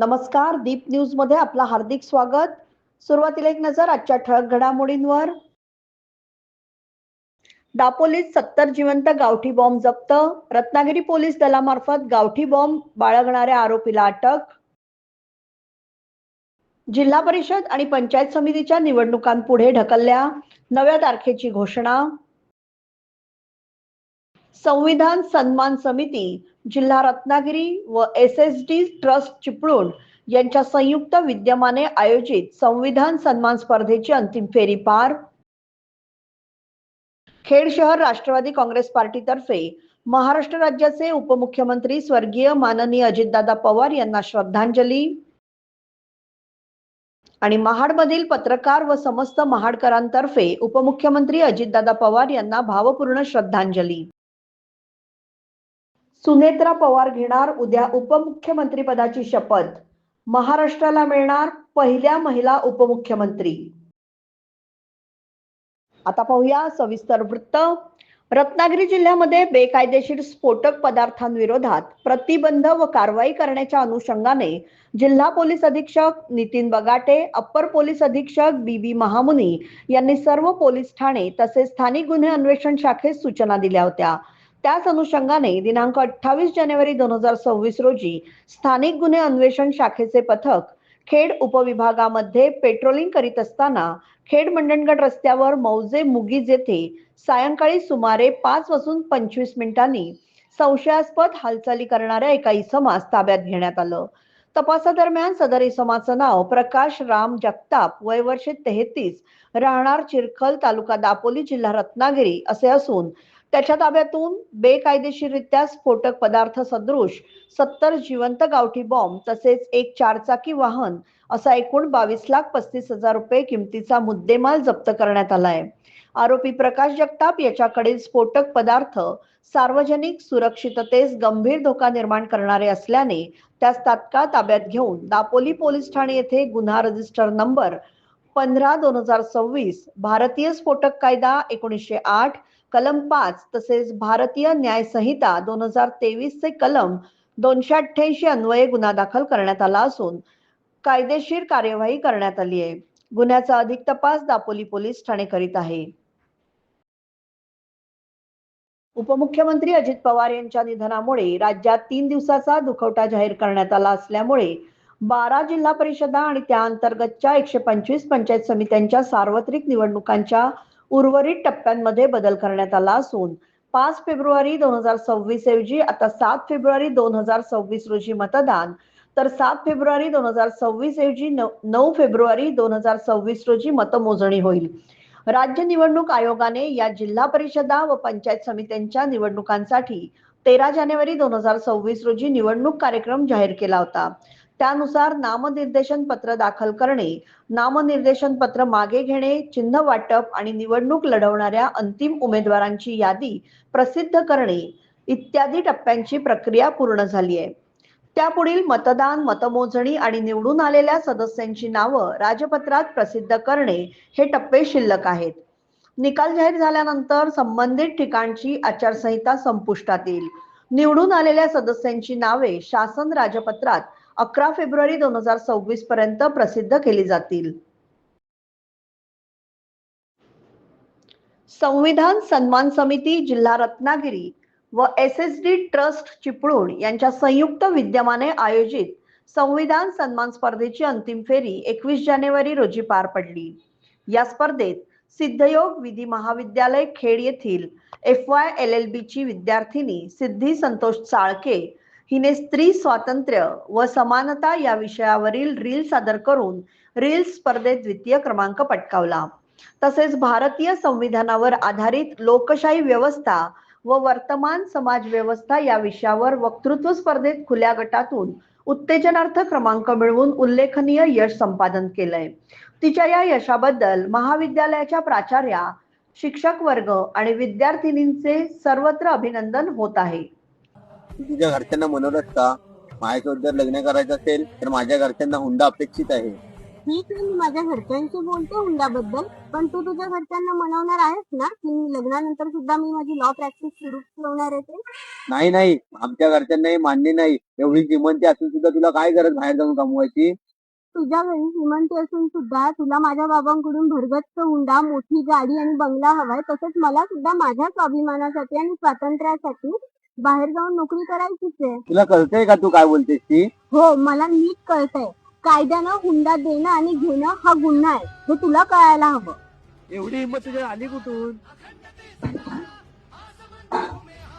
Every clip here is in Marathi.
नमस्कार दीप न्यूजमध्ये आपलं हार्दिक स्वागत. सुरुवातीला एक नजर आजच्या ठळक घडामोडींवर. दापोलीत सत्तर जिवंत गावठी बॉम्ब जप्त. रत्नागिरी पोलीस दलामार्फत गावठी बॉम्ब बाळगणाऱ्या आरोपीला अटक. जिल्हा परिषद आणि पंचायत समितीच्या निवडणुकांपुढे ढकलल्या. नव्या तारखेची घोषणा. संविधान सन्मान समिती जिल्हा रत्नागिरी व S S D trust Chiplun यांच्या संयुक्त विद्यमाने आयोजित संविधान सन्मान स्पर्धेची अंतिम फेरी पार. खेड शहर राष्ट्रवादी काँग्रेस पार्टीतर्फे महाराष्ट्र राज्याचे उपमुख्यमंत्री स्वर्गीय माननीय अजितदादा पवार यांना श्रद्धांजली. आणि महाडमधील पत्रकार व समस्त महाडकरांतर्फे उपमुख्यमंत्री अजितदादा पवार यांना भावपूर्ण श्रद्धांजली. सुनेत्रा पवार घेणार उद्या उपमुख्यमंत्री पदाची शपथ. महाराष्ट्राला मिळणार पहिल्या महिला उपमुख्यमंत्री. आता पाहूया सविस्तर वृत्त. रत्नागिरी जिल्ह्यामध्ये बेकायदेशीर स्फोटक पदार्थांविरोधात प्रतिबंध व कारवाई करण्याच्या अनुषंगाने जिल्हा पोलीस अधीक्षक नितीन बगाटे अप्पर पोलीस अधीक्षक बी बी महामुनी यांनी सर्व पोलीस ठाणे तसेच स्थानिक गुन्हे अन्वेषण शाखेस सूचना दिल्या होत्या. त्याच अनुषंगाने दिनांक अठ्ठावीस जानेवारी दोन हजार सव्वीस रोजी स्थानिक गुन्हे अन्वेषण शाखेचे पथक खेड उपविभागामध्ये पेट्रोलिंग करीत असताना खेड मंडणगड रस्त्यावर मौजे मुगीज येथे सायंकाळी सुमारे पाच वाजून पंचवीस मिनिटांनी संशयास्पद हालचाली करणाऱ्या एका इसमास ताब्यात घेण्यात आलं. तपासादरम्यान सदर इसमाचं नाव प्रकाश राम जगताप वय वर्षे तेहतीस राहणार चिरखल तालुका दापोली जिल्हा रत्नागिरी असे असून त्याच्या ताब्यातून बेकायदेशीररित्या स्फोटक पदार्थ सदृश सत्तर जिवंत गावठी बॉम्ब तसेच एक चारचाकी वाहन असा एकूण बावीस लाख पस्तीस हजार रुपये किमतीचा मुद्देमाल जप्त करण्यात आलाय. आरोपी प्रकाश जगताप याच्याकडील स्फोटक पदार्थ सार्वजनिक सुरक्षिततेस गंभीर धोका निर्माण करणारे असल्याने त्यास तात्काळ ताब्यात घेऊन दापोली पोलीस ठाणे येथे गुन्हा रजिस्टर नंबर पंधरा दोन हजार सव्वीस भारतीय स्फोटक कायदा एकोणीसशे आठ कलम पाच तसेच भारतीय न्याय संहिता दोन हजार तेवीस चे कलम दोनशे अठ्ठ्याऐंशी अन्वये गुन्हा दाखल करण्यात आला असून कायदेशीर कार्यवाही करण्यात आली आहे. गुन्ह्याचा अधिक तपास दापोली पोलीस ठाणे करीत आहे. उपमुख्यमंत्री अजित पवार यांच्या निधनामुळे राज्यात तीन दिवसाचा दुखवटा जाहीर करण्यात आला असल्यामुळे बारा जिल्हा परिषदा आणि त्या अंतर्गतच्या एकशे पंचवीस पंचायत समित्यांच्या सार्वत्रिक निवडणुकांच्या उर्वरित टप्प्यांमध्ये बदल करण्यात आला असून पाच फेब्रुवारी दोन हजार सव्वीस ऐवजी आता सात फेब्रुवारी दोन हजार सव्वीस रोजी मतदान तर सात फेब्रुवारी दोन हजार सव्वीस ऐवजी नऊ फेब्रुवारी दोन हजार सव्वीस रोजी मतमोजणी होईल. राज्य निवडणूक आयोगाने या जिल्हा परिषदा व पंचायत समित्यांच्या निवडणुकांसाठी तेरा जानेवारी दोन हजार सव्वीस रोजी निवडणूक कार्यक्रम जाहीर केला होता. त्यानुसार नामनिर्देशन पत्र दाखल करणे नामनिर्देशन पत्र मागे घेणे चिन्ह वाटप आणि निवडणूक लढवणाऱ्या अंतिम उमेदवारांची यादी प्रसिद्ध करणे इत्यादी टप्प्यांची प्रक्रिया पूर्ण झाली आहे. त्यापुढील मतदान मतमोजणी आणि निवडून आलेल्या सदस्यांची नावं राजपत्रात प्रसिद्ध करणे हे टप्पे शिल्लक आहेत. निकाल जाहीर झाल्यानंतर संबंधित ठिकाणची आचारसंहिता संपुष्टात येईल. निवडून आलेल्या सदस्यांची नावे शासन राजपत्रात अकरा फेब्रुवारी दोन हजार सव्वीस पर्यंत प्रसिद्ध केली जातील. संविधान सन्मान समिती जिल्हा रत्नागिरी व S S D trust Chiplun यांच्या संयुक्त विद्यमाने आयोजित संविधान सन्मान स्पर्धेची अंतिम फेरी एकवीस जानेवारी रोजी पार पडली. या स्पर्धेत सिद्धयोग विधी महाविद्यालय खेड येथील F Y L L B ची विद्यार्थिनी सिद्धी संतोष चाळके हिने स्त्री स्वातंत्र्य व समानता या विषयावरील रील सादर करून रील स्पर्धेत द्वितीय क्रमांक पटकावला. तसेच भारतीय संविधानावर आधारित लोकशाही व्यवस्था व वर्तमान समाज व्यवस्था या विषयावर वक्तृत्व स्पर्धेत खुल्या गटातून उत्तेजनार्थ क्रमांक मिळवून उल्लेखनीय यश संपादन केलंय. तिच्या या यशाबद्दल महाविद्यालयाच्या प्राचार्या शिक्षक वर्ग आणि विद्यार्थिनींचे सर्वत्र अभिनंदन होत आहे. तुझ्या घरच्यांना मनोरथ का? माझ्यासोबत जर लग्न करायचं असेल तर माझ्या घरच्यांना हुंडा अपेक्षित आहे. ठीक आहे मी माझ्या घरच्यांशी बोलते हुंड्याबद्दल पण तू तुझ्या घरच्यांना मनवणार आहेस ना? की मी लग्नानंतर सुद्धा मी माझी लॉ प्रॅक्टिस सुरू ठेवणार आहे ते? नाही नाही. आमच्या घरच्यांना हे मान्य नाही. एवढी श्रीमंती असून सुद्धा तुला काय गरज बाहेर जाऊन कमवायची? तुझ्या घरी श्रीमंती असून सुद्धा तुला माझ्या बाबांकडून भरगच्च हुंडा मोठी गाडी आणि बंगला हवाय तसंच मला सुद्धा माझ्या स्वाभिमानासाठी आणि स्वातंत्र्यासाठी बाहेर जाऊन नोकरी करायचीच आहे. तुला कळतंय का तू काय बोलतेस ती? हो मला नीट कळतंय. कायद्यानं हुंडा देणं आणि घेणं हा गुन्हा आहे. हे तुला कळायला हवं. एवढी हिंमत तुझ्या आली कुठून?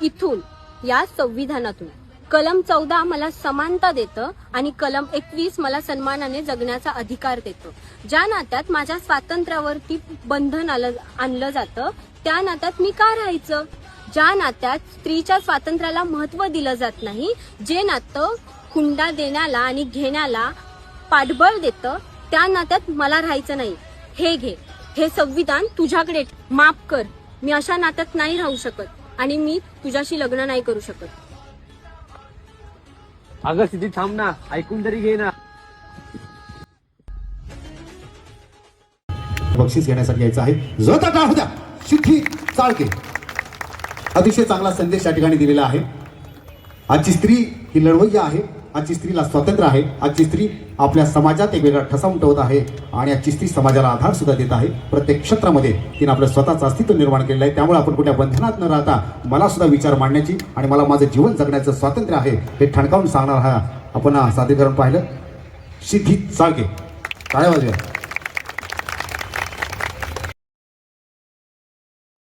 इथून या संविधानातून. कलम चौदा मला समानता देतं आणि कलम एकवीस मला सन्मानाने जगण्याचा अधिकार देतं. ज्या नात्यात माझ्या स्वातंत्र्यावरती बंधन आलं आणलं जातं त्या नात्यात मी का राहायचं? ज्या नात्यात स्त्रीच्या स्वातंत्र्याला महत्त्व दिलं जात नाही जे नातं हुंडा देण्याला आणि घेण्याला पाठबळ देतं त्या नात्यात मला राहायचं नाही. हे घे हे संविधान तुझ्याकडे. माफ कर. मी अशा नात्यात नाही राहू शकत आणि मी तुझ्याशी लग्न नाही करू शकत. अगं स्थिती थांब ना. ऐकून तरी घे ना. बक्षीस घेण्यासाठी यायचं आहे. जो टाका होत्या. सिद्धी चाळके अतिशय चांगला संदेश या ठिकाणी दिलेला आहे. आजची स्त्री ही लढवय्या आहे. आजची स्त्रीला स्वातंत्र्य आहे. आजची स्त्री आपल्या समाजात एक वेगळा ठसा उमटवत आहे आणि आजची स्त्री समाजाला आधार सुद्धा देत आहे. प्रत्येक क्षेत्रामध्ये तिने आपलं स्वतःचं अस्तित्व निर्माण केलेलं आहे. त्यामुळे आपण कुठल्या बंधनात न राहता मला सुद्धा विचार मांडण्याची आणि मला माझं जीवन जगण्याचं स्वातंत्र्य आहे हे ठणकावून सांगणार हा आपण सादरीकरण पाहिलं. सिद्धी चाळके टाळ्या वाजव्या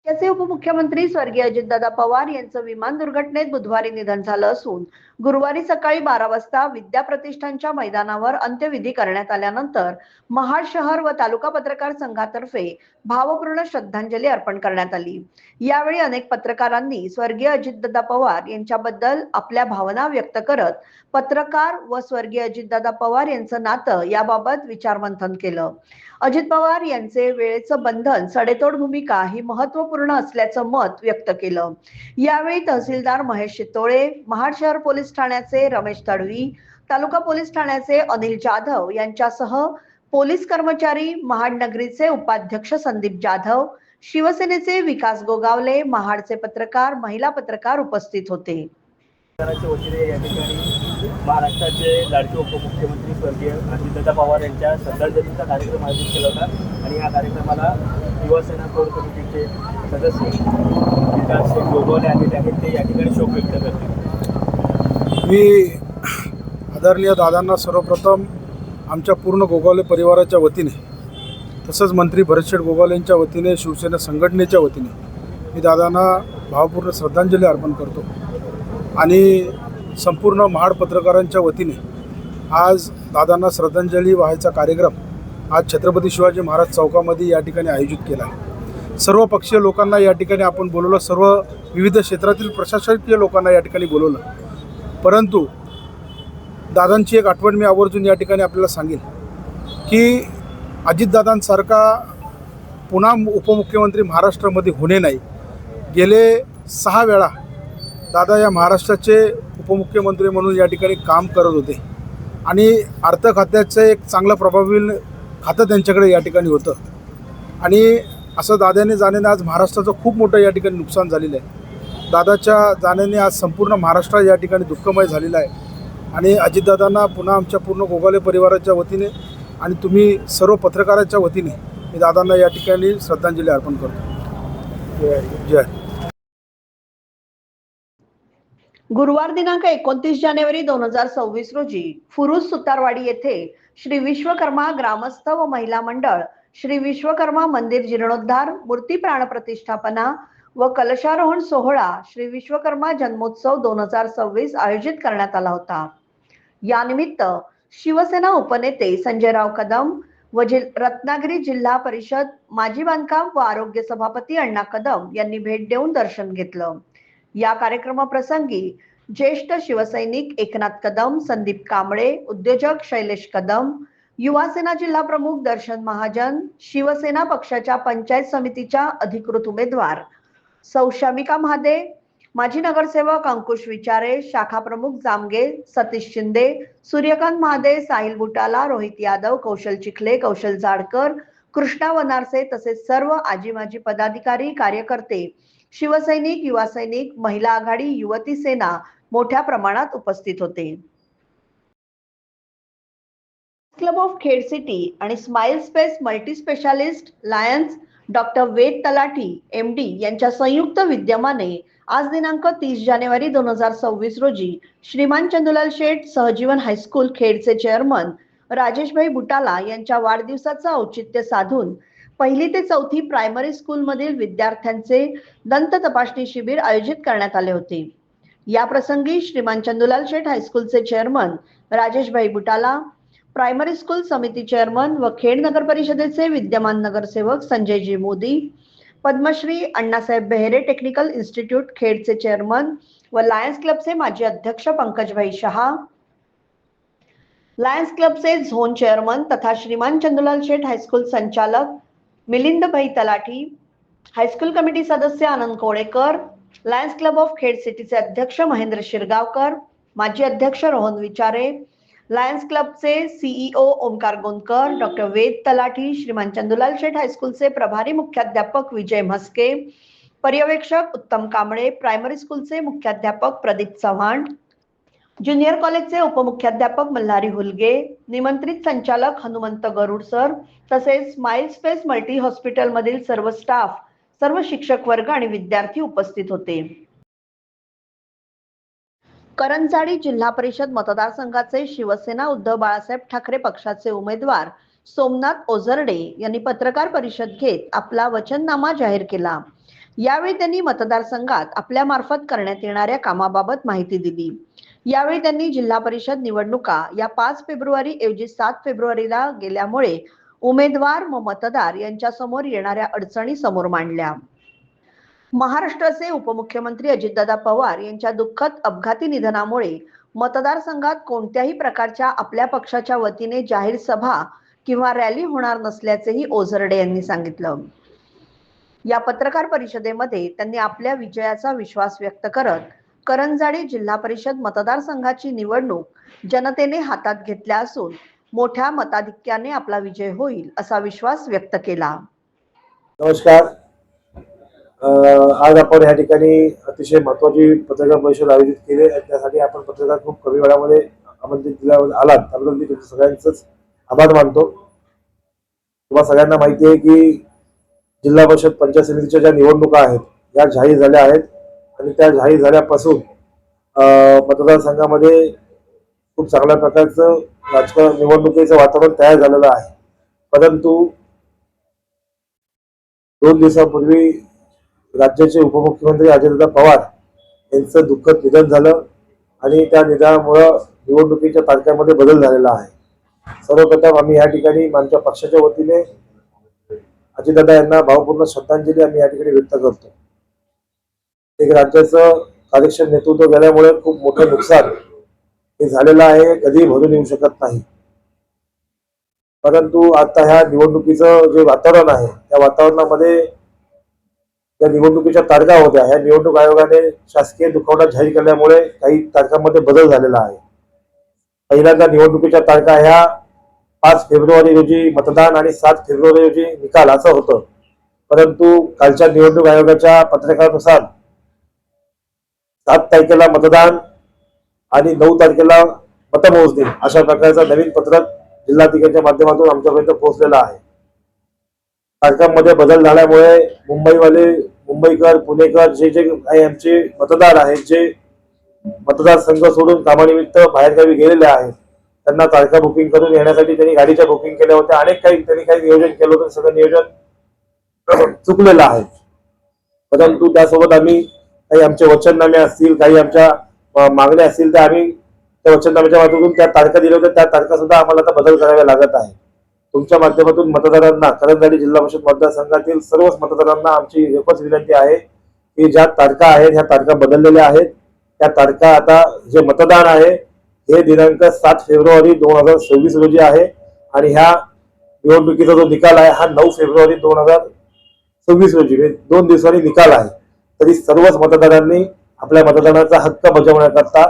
राज्याचे उपमुख्यमंत्री स्वर्गीय अजितदादा पवार यांचं विमान दुर्घटनेत बुधवारी निधन झालं असून गुरुवारी सकाळी बारा वाजता विद्या प्रतिष्ठानच्या मैदानावर अंत्यविधी करण्यात आल्यानंतर महाड शहर व तालुका पत्रकार संघातर्फे भावपूर्ण श्रद्धांजली अर्पण करण्यात आली. यावेळी अनेक पत्रकारांनी स्वर्गीय अजितदादा पवार यांच्याबद्दल आपल्या भावना व्यक्त करत पत्रकार व स्वर्गीय अजितदादा पवार यांचं नातं याबाबत विचारमंथन केलं. अजित पवार यांचे वेळेचं बंधन सडेतोड भूमिका ही महत्त्वपूर्ण असल्याचं मत व्यक्त केलं. यावेळी तहसीलदार महेश शितोळे महाड शहर पोलीस ठाण्याचे रमेश तडवी तालुका पोलीस ठाण्याचे अनिल जाधव यांच्यासह पोलीस कर्मचारी महाड नगरीचे उपाध्यक्ष संदीप जाधव शिवसेनेचे विकास गोगावले महाडचे पत्रकार महिला पत्रकार उपस्थित होते. वतीने या ठिकाणी महाराष्ट्राचे लाडके उपमुख्यमंत्री स्वर्गीय अजितदादा पवार यांच्या श्रद्धांजलीचा कार्यक्रम आयोजित केला होता. आणि या कार्यक्रमाला युवासेना कोर कमिटीचे सदस्य विकास गोगवले आलेले आहेत ते या ठिकाणी शोक व्यक्त करतील. मी आदरणीय दादांना सर्वप्रथम आमच्या पूर्ण गोगावले परिवाराच्या वतीने तसंच मंत्री भरतशेठ गोगावले यांच्या वतीने शिवसेना संघटनेच्या वतीने मी दादांना भावपूर्ण श्रद्धांजली अर्पण करतो. आणि संपूर्ण महाड पत्रकारांच्या वतीने आज दादांना श्रद्धांजली वाहायचा कार्यक्रम आज छत्रपती शिवाजी महाराज चौकामध्ये या ठिकाणी आयोजित केला आहे. सर्व पक्षीय लोकांना या ठिकाणी आपण बोलवलं सर्व विविध क्षेत्रातील प्रशासकीय लोकांना या ठिकाणी बोलवलं. परंतु दादांची एक आठवण मी आवर्जून या ठिकाणी आपल्याला सांगेन की अजितदादांसारखा पुन्हा उपमुख्यमंत्री महाराष्ट्रामध्ये होणे नाही. गेले सहा वेळा दादा या महाराष्ट्राचे उपमुख्यमंत्री म्हणून या ठिकाणी काम करत होते. आणि अर्थ खात्याचं एक चांगलं प्रभावी खातं त्यांच्याकडे या ठिकाणी होतं. आणि असं दादाने जाण्याने आज महाराष्ट्राचं खूप मोठं या ठिकाणी नुकसान झालेलं आहे. दादाच्या जाण्याने आज संपूर्ण महाराष्ट्र या ठिकाणी दुःखमय झालेला आहे. आणि अजितदादांना पुन्हा आमच्या पूर्ण गोगाले परिवाराच्या वतीने आणि तुम्ही सर्व पत्रकाराच्या वतीने मी दादांना या ठिकाणी श्रद्धांजली अर्पण करतो. जय गुरुवार दिनांक एकोणतीस जानेवारी दोन हजार सव्वीस रोजी फुरुज सुतारवाडी येथे श्री विश्वकर्मा ग्रामस्थ व महिला मंडळ श्री विश्वकर्मा मंदिर जीर्णोद्धार मूर्ती प्राण प्रतिष्ठापना व कलशारोहण सोहळा श्री विश्वकर्मा जन्मोत्सव दोन हजार सव्वीस आयोजित करण्यात आला होता. यानिमित्त शिवसेना उपनेते संजयराव कदम व रत्नागिरी जिल्हा परिषद माजी बांधकाम व आरोग्य सभापती अण्णा कदम यांनी भेट देऊन दर्शन घेतलं. या कार्यक्रमाप्रसंगी ज्येष्ठ शिवसैनिक एकनाथ कदम संदीप कांबळे उद्योजक शैलेश कदम युवासेना जिल्हा प्रमुख दर्शन महाजन शिवसेना पक्षाच्या पंचायत समितीच्या अधिकृत उमेदवार सौशामिका महादेव महादे माजी नगरसेवक अंकुश विचारे शाखा प्रमुख जामगे सतीश शिंदे सूर्यकांत महादे साहिल बुटाला रोहित यादव कौशल चिखले कौशल जाडकर कृष्णा वनारसे तसेच सर्व आजी माजी पदाधिकारी कार्यकर्ते शिवसैनिक युवा सैनिक महिला आघाडी युवती सेना मोठ्या प्रमाणात उपस्थित होते. क्लब ऑफ खेड सिटी आणि smile space multi specialist lions doctor Ved Talathi M D यांच्या संयुक्त विद्यमाने आज दिनांक तीस जानेवारी दोन हजार सव्वीस रोजी श्रीमान चंदुलाल शेठ सहजीवन हायस्कूल खेडचे चेअरमन राजेशभाई बुटाला यांच्या वाढदिवसाचं औचित्य साधून पहिली ते चौथी प्रायमरी स्कूलमधील विद्यार्थ्यांचे दंत तपासणी शिबिर आयोजित करण्यात आले होते. या प्रसंगी श्रीमान Chandulal Sheth हायस्कूलचे chairman Rajeshbhai Butala primary school समिती चेअरमन व खेड नगर परिषदेचे विद्यमान नगरसेवक संजयजी मोदी पद्मश्री अण्णासाहेब बेहरे टेक्निकल इन्स्टिट्यूट खेडचे चेअरमन व लायन्स क्लबचे माजी अध्यक्ष पंकजभाई शहा लायन्स क्लबचे झोन चेअरमन तथा श्रीमान चंदुलाल शेठ हायस्कूल संचालक मिलिंदभाई तलाठी हायस्कूल कमिटी सदस्य Anand Kolekar lions club of Khed सिटीचे अध्यक्ष महेंद्र शिरगावकर माजी अध्यक्ष रोहन विचारे लायन्स क्लबचे सीईओ ओमकार गोंदकर डॉक्टर वेद तलाठी श्रीमान चंदुलाल शेठ हायस्कूलचे प्रभारी मुख्याध्यापक विजय म्हस्के पर्यवेक्षक उत्तम कांबळे प्रायमरी स्कूलचे मुख्याध्यापक प्रदीप चव्हाण ज्युनियर कॉलेजचे उपमुख्याध्यापक मल्हारी हुलगे निमंत्रित संचालक हनुमंत गरुड सर तसेच स्माइल स्पेस मल्टी हॉस्पिटलमधील सर्व स्टाफ सर्व शिक्षक वर्ग आणि विद्यार्थी उपस्थित होते. करंजाडी जिल्हा परिषद मतदारसंघाचे शिवसेना उद्धव बाळासाहेब ठाकरे पक्षाचे उमेदवार सोमनाथ ओझरडे यांनी पत्रकार परिषद घेत आपला वचननामा जाहीर केला. यावेळी त्यांनी मतदारसंघात आपल्या मार्फत करण्यात येणाऱ्या कामाबाबत माहिती दिली. यावेळी त्यांनी जिल्हा परिषद निवडणुका या पाच फेब्रुवारी ऐवजी सात फेब्रुवारीला गेल्यामुळे उमेदवार व मतदार यांच्यासमोर येणाऱ्या अडचणी समोर मांडल्या. महाराष्ट्राचे उपमुख्यमंत्री अजितदादा पवार यांच्या दुःखद अपघाती निधनामुळे मतदारसंघात कोणत्याही प्रकारच्या आपल्या पक्षाच्या वतीने जाहीर सभा किंवा रॅली होणार नसल्याचेही ओझरडे यांनी सांगितलं. या पत्रकार परिषदेमध्ये त्यांनी आपल्या विजयाचा विश्वास व्यक्त करत करंजाडी जिल्हा परिषद मतदारसंघाची निवडणूक जनतेने हातात घेतल्या असून मोठ्या मताधिक्याने आपला विजय होईल असा विश्वास व्यक्त केला. नमस्कार. आज आपण या ठिकाणी अतिशय महत्वाची पत्रकार परिषद आयोजित केली आणि त्यासाठी आपण पत्रकार खूप कमी वेळामध्ये आमंत्रित दिल्या आलात. त्याबद्दल मी तुमचं सगळ्यांचंच आभार मानतो. तुम्हाला सगळ्यांना माहिती आहे की जिल्हा परिषद पंचायत समितीच्या ज्या निवडणुका आहेत या जाहीर झाल्या आहेत आणि त्या जाहीर झाल्यापासून मतदारसंघामध्ये खूप चांगल्या प्रकारचं राजकारण निवडणुकीचं वातावरण तयार झालेलं आहे. परंतु दोन दिवसापूर्वी राज्याचे उपमुख्यमंत्री अजितदादा पवार यांचं दुःखद निधन झालं आणि त्या निधनामुळं निवडणुकीच्या तारखांमध्ये बदल झालेला आहे. सर्वप्रथम आम्ही या ठिकाणी आमच्या पक्षाच्या वतीने अजितदादा यांना भावपूर्ण श्रद्धांजली आम्ही या ठिकाणी व्यक्त करतो. एक राज्याचं कार्यक्षम नेतृत्व गेल्यामुळे खूप मोठं नुकसान हे झालेलं आहे कधीही भरून येऊ शकत नाही. परंतु आता ह्या निवडणुकीचं जे वातावरण आहे त्या वातावरणामध्ये या निवडणुकीच्या तारखा होत्या. ह्या निवडणूक आयोगाने शासकीय दुखावटा जाहीर केल्यामुळे काही तारखांमध्ये बदल झालेला आहे. पहिल्यांदा निवडणुकीच्या तारखा ह्या पाच फेब्रुवारी रोजी मतदान आणि सात फेब्रुवारी रोजी निकाल असं होतं. परंतु कालच्या निवडणूक आयोगाच्या पत्रकानुसार सात तारखेला मतदान आणि नऊ तारखेला मतमोजणी अशा प्रकारचा नवीन पत्रक जिल्हाधिकाऱ्यांच्या माध्यमातून आमच्यापर्यंत पोहोचलेला आहे. तारखांमध्ये बदल झाल्यामुळे मुंबईवाले मुंबईकर पुणेकर जे जे काही आमचे मतदार आहेत जे मतदारसंघ सोडून कामानिमित्त बाहेरगावी गेलेले आहेत त्यांना तारखा बुकिंग करून येण्यासाठी त्यांनी गाडीच्या बुकिंग केल्या होत्या. अनेक काही त्यांनी काही नियोजन केलं होतं. सगळं नियोजन चुकलेलं आहे. परंतु त्यासोबत आम्ही काही आमचे वचननामे असतील काही आमच्या मागण्या असतील त्या आम्ही त्या वचननाम्याच्या माध्यमातून त्या तारखा दिल्या होत्या. त्या तारखा सुद्धा आम्हाला आता बदल कराव्या लागत आहे तुमच्या माध्यमातून मतदारांना करंजाडी जिल्हा परिषद मतदारसंघातील सर्वच मतदारांना आमची एकच विनंती आहे की ज्या तारखा आहेत ह्या तारखा बदललेल्या आहेत. त्या तारखा आता जे मतदान आहे हे दिनांक सात फेब्रुवारी दोन हजार सव्वीस रोजी आहे आणि ह्या निवडणुकीचा जो निकाल आहे हा नऊ फेब्रुवारी दोन हजार सव्वीस रोजी म्हणजे दोन दिवसांनी निकाल आहे. तरी सर्वच मतदारांनी आपल्या मतदानाचा हक्क बजावण्याकरता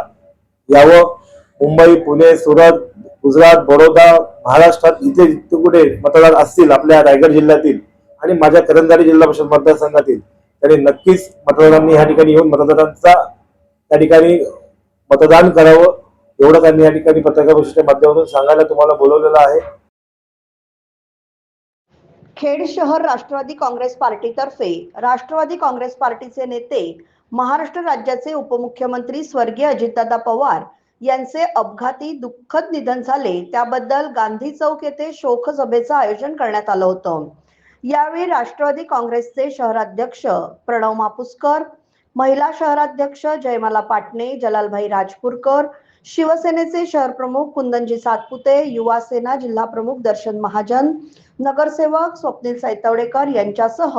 यावं. मुंबई पुणे सुरत गुजरात बडोदा महाराष्ट्रात इथे जिथे कुठे मतदार असतील आपल्या रायगड जिल्ह्यातील आणि माझ्या करंजारी जिल्हा परिषद मतदारसंघातील त्यांनी नक्कीच मतदारांनी या ठिकाणी येऊन मतदारांचा त्या ठिकाणी मतदान करावं. एवढं त्यांनी या ठिकाणी पत्रकार परिषदेच्या माध्यमातून सांगायला तुम्हाला बोलवलेलं आहे. खेड शहर राष्ट्रवादी काँग्रेस पार्टीतर्फे राष्ट्रवादी काँग्रेस पार्टीचे नेते महाराष्ट्र राज्याचे उपमुख्यमंत्री स्वर्गीय अजितदादा पवार यांचे अपघाती दुःखद निधन झाले. त्याबद्दल गांधी चौक येथे शोक सभेचं आयोजन करण्यात आलं होतं. यावेळी राष्ट्रवादी काँग्रेसचे शहराध्यक्ष प्रणव मापुसकर महिला शहराध्यक्ष जयमाला पाटणे जलालभाई राजपूरकर शिवसेनेचे शहर प्रमुख कुंदनजी सातपुते युवा सेना जिल्हा प्रमुख दर्शन महाजन नगरसेवक स्वप्नील सैतवडेकर यांच्यासह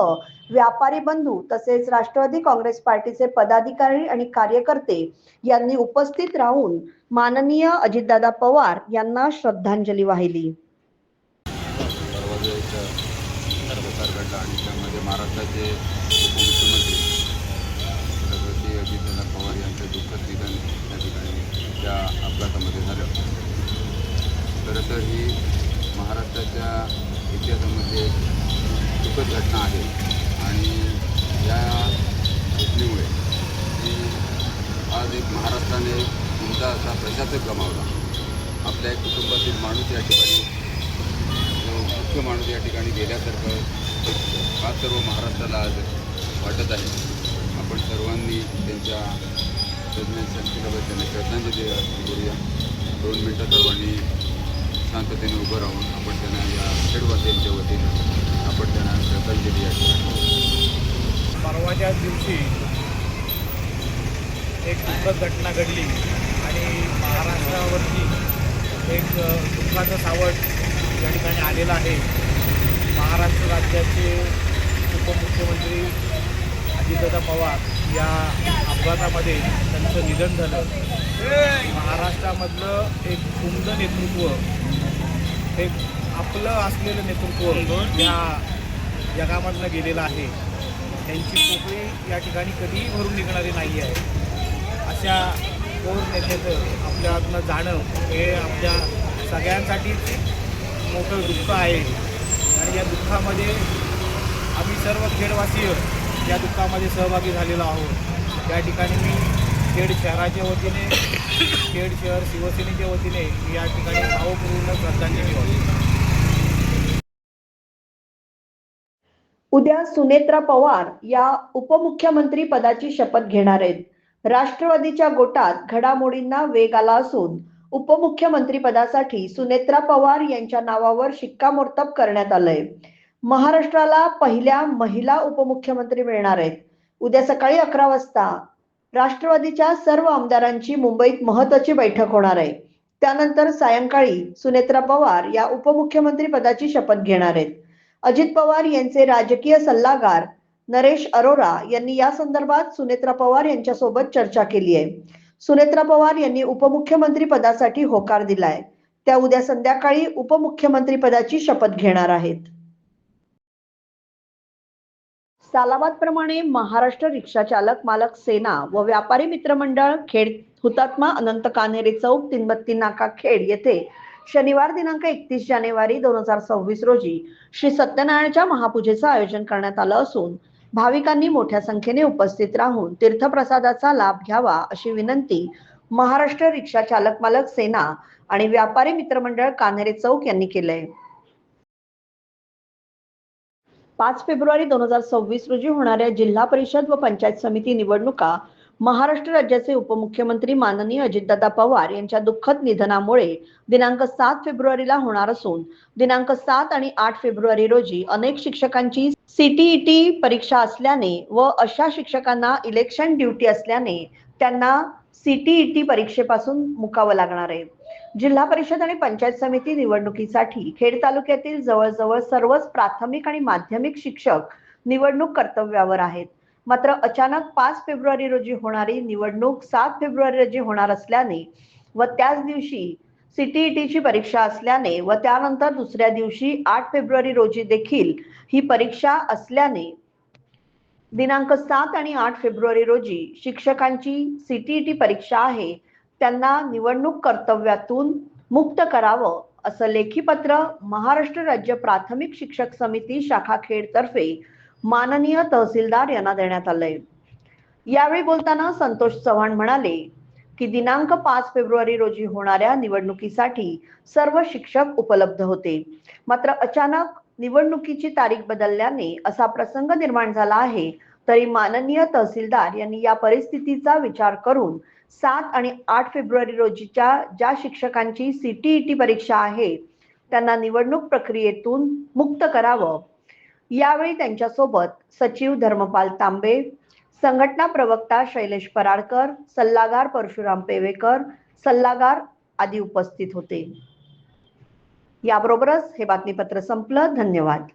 व्यापारी बंधू तसेच राष्ट्रवादी काँग्रेस पार्टीचे पदाधिकारी आणि कार्यकर्ते यांनी उपस्थित राहून माननीय अजितदादा पवार यांना श्रद्धांजली वाहिली. महाराष्ट्राचे उपमुख्यमंत्री छत्रपती अजितदादा पवार यांचं दुःखद निधन त्या ठिकाणी त्या अपघातामध्ये झालं. खरं तर ही महाराष्ट्राच्या इतिहासामध्ये दुःखद घटना आहे. आणि या घटनेमुळे की आज एक महाराष्ट्राने तुमचा असा प्रशासक गमावला. आपल्या एक कुटुंबातील माणूस या ठिकाणी जो मुख्य माणूस या ठिकाणी गेल्यासारखं हा सर्व महाराष्ट्राला आज वाटत आहे. आपण सर्वांनी त्यांच्या जन्मशक्तीला त्यांना श्रद्धांजली करूया. दोन मिनटं सर्वांनी शांततेने उभं राहून आपण त्यांना या खेडवासियांच्या वतीनं आपण त्यांना श्रद्धांजली या ठिकाणी परवाच्या दिवशी एक दुःखद घटना घडली आणि महाराष्ट्रावरती एक अ, दुःखाचं सावट या ठिकाणी आलेलं आहे. महाराष्ट्र राज्याचे उपमुख्यमंत्री अजितदादा पवार या अपघातामध्ये त्यांचं निधन झालं. महाराष्ट्रामधलं एक उमद नेतृत्व एक आपलं असलेलं नेतृत्व या जगामधलं गेलेलं आहे. त्यांची पोकळी या ठिकाणी कधीही भरून निघणारी नाही आहे. अशा थोर नेत्याचं आपल्यातनं जाणं हे आपल्या सगळ्यांसाठीच मोठं दुःख आहे. आणि या दुःखामध्ये आम्ही सर्व खेडवासीय या दुःखामध्ये सहभागी झालेलो आहोत. त्या ठिकाणी मी खेड शहराच्या वतीने खेड शहर शिवसेनेच्या वतीने या ठिकाणी भावपूर्ण श्रद्धांजली वाहतो. उद्या सुनेत्रा पवार या उपमुख्यमंत्री पदाची शपथ घेणार आहेत. राष्ट्रवादीच्या गोटात घडामोडींना वेग आला असून उपमुख्यमंत्री पदासाठी सुनेत्रा पवार यांच्या नावावर शिक्कामोर्तब करण्यात आलंय. महाराष्ट्राला पहिल्या महिला उपमुख्यमंत्री मिळणार आहेत. उद्या सकाळी अकरा वाजता राष्ट्रवादीच्या सर्व आमदारांची मुंबईत महत्वाची बैठक होणार आहे. त्यानंतर सायंकाळी सुनेत्रा पवार या उपमुख्यमंत्री पदाची शपथ घेणार आहेत. अजित पवार यांचे राजकीय सल्लागार नरेश अरोरा यांनी या संदर्भात सुनेत्रा पवार यांच्यासोबत चर्चा केली आहे. सुनेत्रा पवार यांनी उपमुख्यमंत्री पदासाठी होकार दिलाय. त्या उद्या संध्याकाळी उपमुख्यमंत्री पदाची शपथ घेणार आहेत. सालाबाद प्रमाणे महाराष्ट्र रिक्षा चालक मालक सेना व व्यापारी मित्रमंडळ खेड हुतात्मा अनंत कान्हेरे चौक तिनबत्ती नाका खेड येथे शनिवार दिनांक एकतीस जानेवारी दोन हजार सव्वीस रोजी श्री सत्यनारायणच्या महापूजेचं आयोजन करण्यात आलं असून भाविकांनी मोठ्या संख्येने उपस्थित राहून तीर्थप्रसादाचा लाभ घ्यावा अशी विनंती महाराष्ट्र रिक्षा चालक मालक सेना आणि व्यापारी मित्रमंडळ कान्हेरे चौक यांनी केलंय. पाच फेब्रुवारी दोन हजार सव्वीस रोजी होणाऱ्या जिल्हा परिषद व पंचायत समिती निवडणुका महाराष्ट्र राज्याचे उपमुख्यमंत्री माननीय अजितदादा पवार यांच्या दुःखद निधनामुळे दिनांक सात फेब्रुवारीला होणार असून दिनांक सात आणि आठ फेब्रुवारी रोजी अनेक शिक्षकांची सीटीईटी परीक्षा असल्याने व अशा शिक्षकांना इलेक्शन ड्युटी असल्याने त्यांना सीटीईटी परीक्षेपासून मुकावं लागणार आहे. जिल्हा परिषद आणि पंचायत समिती निवडणुकीसाठी खेड तालुक्यातील जवळजवळ सर्वच प्राथमिक आणि माध्यमिक शिक्षक निवडणूक कर्तव्यावर आहेत. मात्र अचानक पाच फेब्रुवारी रोजी होणारी निवडणूक सात फेब्रुवारी रोजी होणार असल्याने व त्याच दिवशी सीटीईटीची परीक्षा असल्याने व त्यानंतर दुसऱ्या दिवशी आठ फेब्रुवारी रोजी देखील ही परीक्षा असल्याने दिनांक सात आणि आठ फेब्रुवारी रोजी शिक्षकांची सीटीईटी परीक्षा आहे त्यांना निवडणूक कर्तव्यातून मुक्त करावं असं लेखी पत्र महाराष्ट्र राज्य प्राथमिक शिक्षक समिती शाखा खेड तर्फे माननीय तहसीलदार यांना देण्यात आलंय. यावेळी बोलताना संतोष चव्हाण म्हणाले की दिनांक पाच फेब्रुवारी रोजी होणाऱ्या निवडणुकीसाठी सर्व शिक्षक उपलब्ध होते. मात्र अचानक निवडणुकीची तारीख बदलल्याने असा प्रसंग निर्माण झाला आहे. तरी माननीय तहसीलदार यांनी या परिस्थितीचा विचार करून सात आणि आठ फेब्रुवारी रोजीच्या ज्या शिक्षकांची सीटीईटी परीक्षा आहे त्यांना निवडणूक प्रक्रियेतून मुक्त करावं यावेळी त्यांच्यासोबत सचिव धर्मपाल तांबे संघटना प्रवक्ता शैलेश पराडकर सल्लागार परशुराम पेवेकर सल्लागार आदी उपस्थित होते. याबरोबरच हे बातमीपत्र संपलं. धन्यवाद.